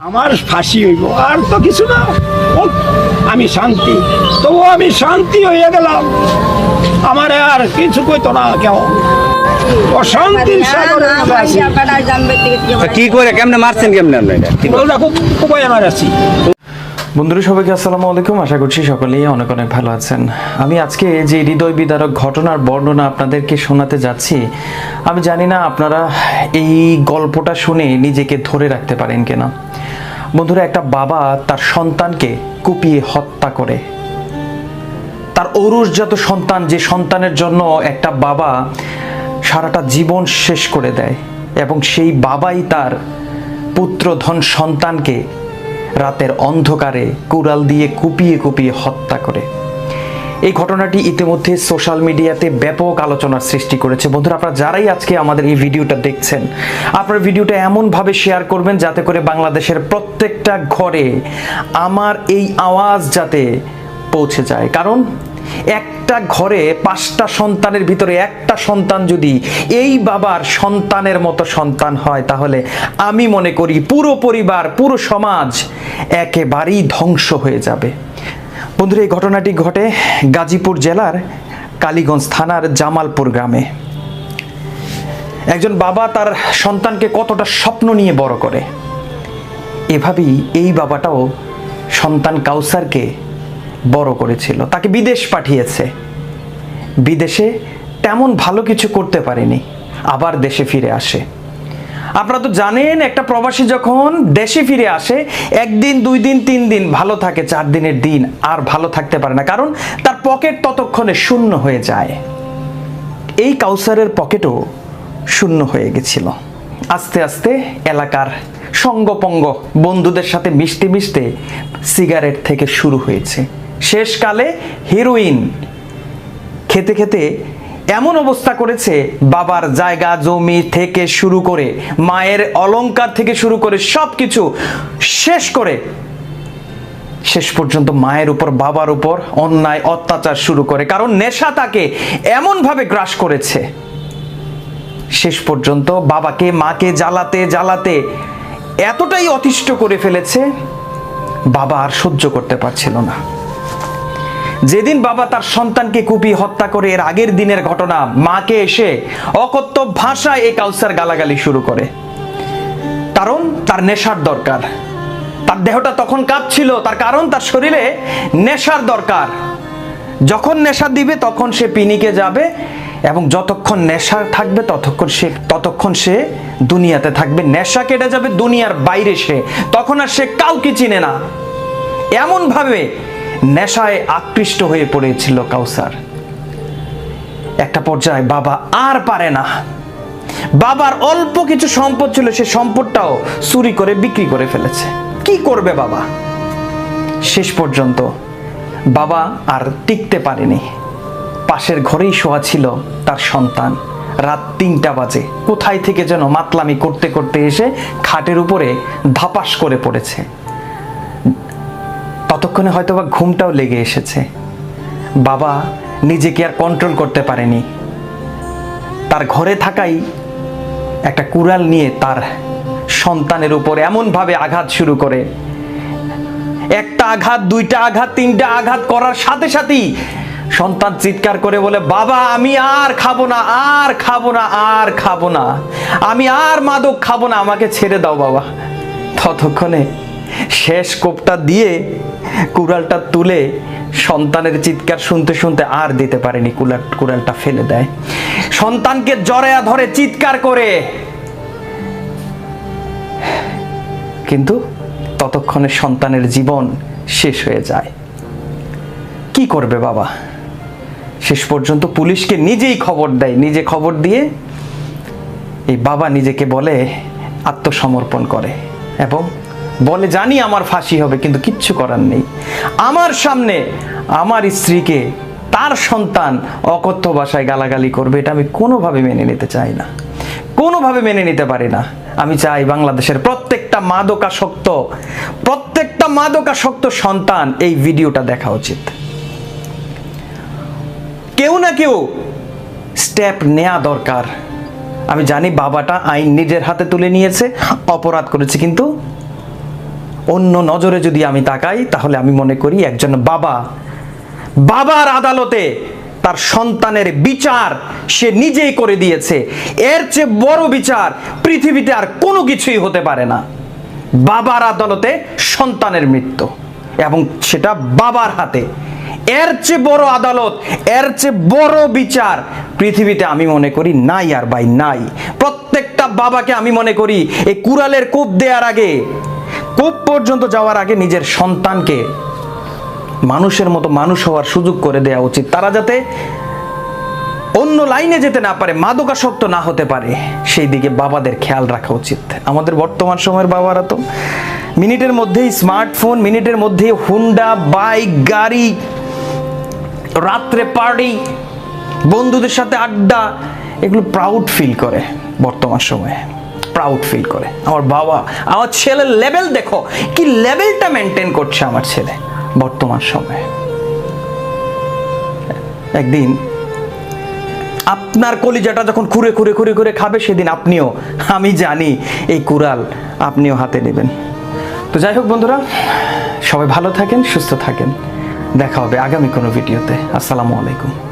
আমার ফাঁসি হইব আর তো কিছু না। আমি শান্তি। তবু আমি শান্তি হয়ে গেলাম। আমার আর কিছু কইতো না কেউ। অশান্তির। কি করে কেমনে মারছেন কেমনে আমরা খুব খুবই আমার আছি। বন্ধুরা, সবাইকে আসসালামু আলাইকুম। আশা করছি সকলেই অনেক অনেক ভালো আছেন। আমি আজকে যে হৃদয় বিদারক ঘটনার বর্ণনা আপনাদেরকে শোনাতে যাচ্ছি, আমি জানি না আপনারা এই গল্পটা শুনে নিজেকে ধরে রাখতে পারেন কিনা। বন্ধুরা, একটা বাবা তার সন্তানকে কুপিয়ে হত্যা করে। তার ঔরসজাত সন্তান, যে সন্তানের জন্য একটা বাবা সারাটা জীবন শেষ করে দেয়, এবং সেই বাবাই তার পুত্র ধন সন্তানকে রাতের অন্ধকারে কুড়াল দিয়ে কুপিয়ে কুপিয়ে হত্যা করে। এই ঘটনাটি ইতিমধ্যে সোশ্যাল মিডিয়াতে ব্যাপক আলোচনার সৃষ্টি করেছে। বন্ধুরা, আপনারা যারাই আজকে আমাদের এই ভিডিওটা দেখছেন, আপনার ভিডিওটা এমনভাবে শেয়ার করবেন যাতে করে বাংলাদেশের প্রত্যেকটা ঘরে আমার এই আওয়াজ যাতে পৌঁছে যায়। কারণ একটা ঘরে পাঁচটা সন্তানের ভিতরে একটা সন্তান যদি এই বাবার সন্তানের মতো সন্তান হয়, তাহলে আমি মনে করি পুরো পরিবার, পুরো সমাজ একেবারেই ধ্বংস হয়ে যাবে। বন্ধুরা, এই ঘটনাটি ঘটে গাজীপুর জেলার কালীগঞ্জ থানার জামালপুর গ্রামে। একজন বাবা তার সন্তানকে কতটা স্বপ্ন নিয়ে বড় করে। এভাবেই এই বাবাটাও সন্তান কাউসারকে বড় করেছিল। তাকে বিদেশ পাঠিয়েছে। বিদেশে তেমন ভালো কিছু করতে পারেনি। আবার দেশে ফিরে আসে। আপনারা তো জানেন, একটা প্রবাসী যখন দেশে ফিরে আসে, একদিন, দুই দিন, তিন দিন ভালো থাকে, চার দিনের দিন আর ভালো থাকতে পারে না। কারণ তার পকেট ততক্ষণে শূন্য হয়ে যায়। এই কাউসারের পকেটও শূন্য হয়ে গেছিল। আস্তে আস্তে এলাকার সঙ্গপঙ্গ বন্ধুদের সাথে মিশতে মিশতে সিগারেট থেকে শুরু হয়েছে। শেষকালে হিরোইন খেতে খেতে এমন অবস্থা করেছে, বাবার জায়গা, জমি থেকে শুরু করে, মায়ের অলংকার থেকে শুরু করে সব কিছু শেষ করে, শেষ পর্যন্ত মায়ের উপর, বাবার উপর অন্যায়, অত্যাচার শুরু করে। কারণ নেশা তাকে এমনভাবে গ্রাস করেছে। শেষ পর্যন্ত বাবাকে, মাকে জ্বালাতে জ্বালাতে এতটাই অতিষ্ঠ করে ফেলেছে, বাবা আর সহ্য করতে পারছিল না। যেদিন বাবা তার সন্তানকে কুপি হত্যা করে, এর আগের দিনের ঘটনা, মাকে এসে অকথ্য ভাষায় এই কাউসার গালাগালি শুরু করে। কারণ তার নেশার দরকার। তার দেহটা তখন কাঁপছিল, তার কারণ তার শরীরে নেশার দরকার। যখন নেশা দিবে, তখন সে পিনিকে যাবে এবং যতক্ষণ নেশা থাকবে, ততক্ষণ সে ততক্ষণ সে দুনিয়াতে থাকবে। নেশা কেটে যাবে দুনিয়ার বাইরে সে। তখন আর সে কাউকে চিনে না। এমনভাবে নেশায় আকৃষ্ট হয়ে পড়েছিল কাউসার। একটা পর্যায়ে বাবা আর পারে না। বাবার অল্প কিছু সম্পদ ছিল, সে সম্পদটাও চুরি করে বিক্রি করে ফেলেছে। কি করবে বাবা? শেষ পর্যন্ত বাবা আর টিকতে পারেনি। পাশের ঘরেই শোয়া ছিল তার সন্তান। রাত তিনটা বাজে। কোথায় থেকে যেন মাতলামি করতে করতে এসে খাটের উপরে ধাপাস করে পড়েছে। ততক্ষণে হয়তোবা ঘুমটাও লেগে এসেছে। বাবা নিজেকে আর কন্ট্রোল করতে পারেনি। তার ঘরে থাকাই একটা কুড়াল নিয়ে তার সন্তানের উপর এমনভাবে আঘাত শুরু করে। একটা আঘাত, দুইটা আঘাত, তিনটা আঘাত করার সাথে সাথেই সন্তান চিৎকার করে বলে, বাবা, আমি আর খাব না, আর খাব না, আর খাব না। আমি আর মাদক খাব না, আমাকে ছেড়ে দাও বাবা। ততক্ষণে শেষ কোপটা দিয়ে কুড়ালটা তুলে সন্তানের চিৎকার শুনতে শুনতে আর দিতে পারেনি কুড়াল কুড়ালটা ফেলে দেয়। সন্তানকে জড়ায়া ধরে চিৎকার করে। কিন্তু ততক্ষণে সন্তানের জীবন শেষ হয়ে যায়। কি করবে বাবা? শেষ পর্যন্ত পুলিশকে নিজেই খবর দেয়, নিজে খবর দিয়ে এই বাবা নিজেকে বলে আত্মসমর্পণ করে এবং বলে, জানি আমার ফাঁসি হবে, কিন্তু কিচ্ছু করার নেই। আমার সামনে আমার স্ত্রীকে তার সন্তান অকথ্য ভাষায় গালাগালি করবে, এটা আমি কোনোভাবে মেনে নিতে চাই না। কোনোভাবে মেনে নিতে পারি না। আমি চাই বাংলাদেশের প্রত্যেকটা মাদকাসক্ত প্রত্যেকটা মাদকাসক্ত সন্তান এই ভিডিওটা দেখা উচিত। কেউ না কেউ স্টেপ নেওয়া দরকার। আমি জানি বাবাটা আইন নিজের হাতে তুলে নিয়েছে, অপরাধ করেছে, কিন্তু অন্য নজরে যদি আমি তাকাই, তাহলে আমি মনে করি একজন বাবা, বাবার আদালতে তার সন্তানের বিচার সে নিজেই করে দিয়েছে। এর চেয়ে বড় বিচার পৃথিবীতে আর কোনো কিছুই হতে পারে না। বাবার আদালতে সন্তানের মৃত্যু এবং সেটা বাবার হাতে। এর চেয়ে বড় আদালত, এর চেয়ে বড় বিচার পৃথিবীতে আমি মনে করি নাই আর ভাই, নাই। প্রত্যেকটা বাবাকে আমি মনে করি, এই কুড়ালের কূপ দেওয়ার আগে কূপ পর্যন্ত যাওয়ার আগে নিজের সন্তানকে মানুষের মতো মানুষ হওয়ার সুযোগ করে দেওয়া উচিত। তারা যাতে অন্য লাইনে যেতে না পারে, মাদকাসক্ত না হতে পারে, সেই দিকে বাবাদের খেয়াল রাখা উচিত। আমাদের বর্তমান সময়ের বাবারা তো মিনিটের মধ্যেই স্মার্টফোন, মিনিটের মধ্যেই হুন্ডা, বাইক, গাড়ি, রাত্রে পার্টি, বন্ধুদের সাথে আড্ডা, এগুলো প্রাউড ফিল করে বর্তমান সময়ে। প্রাউড ফিল করে। আমার বাবা, আমার ছেলের লেভেল দেখো, কি লেভেলটা মেনটেন করছে আমার ছেলে বর্তমান সময়ে। একদিন আপনার কলিজাটা যখন খুঁড়ে খুঁড়ে খুঁড়ে খুঁড়ে খাবে, সেদিন আপনিও, আমি জানি এই কুড়াল আপনিও হাতে নেবেন। তো যাই হোক বন্ধুরা, সবাই ভালো থাকেন, সুস্থ থাকেন। দেখা হবে আগামী কোনো ভিডিওতে। আসসালামু আলাইকুম।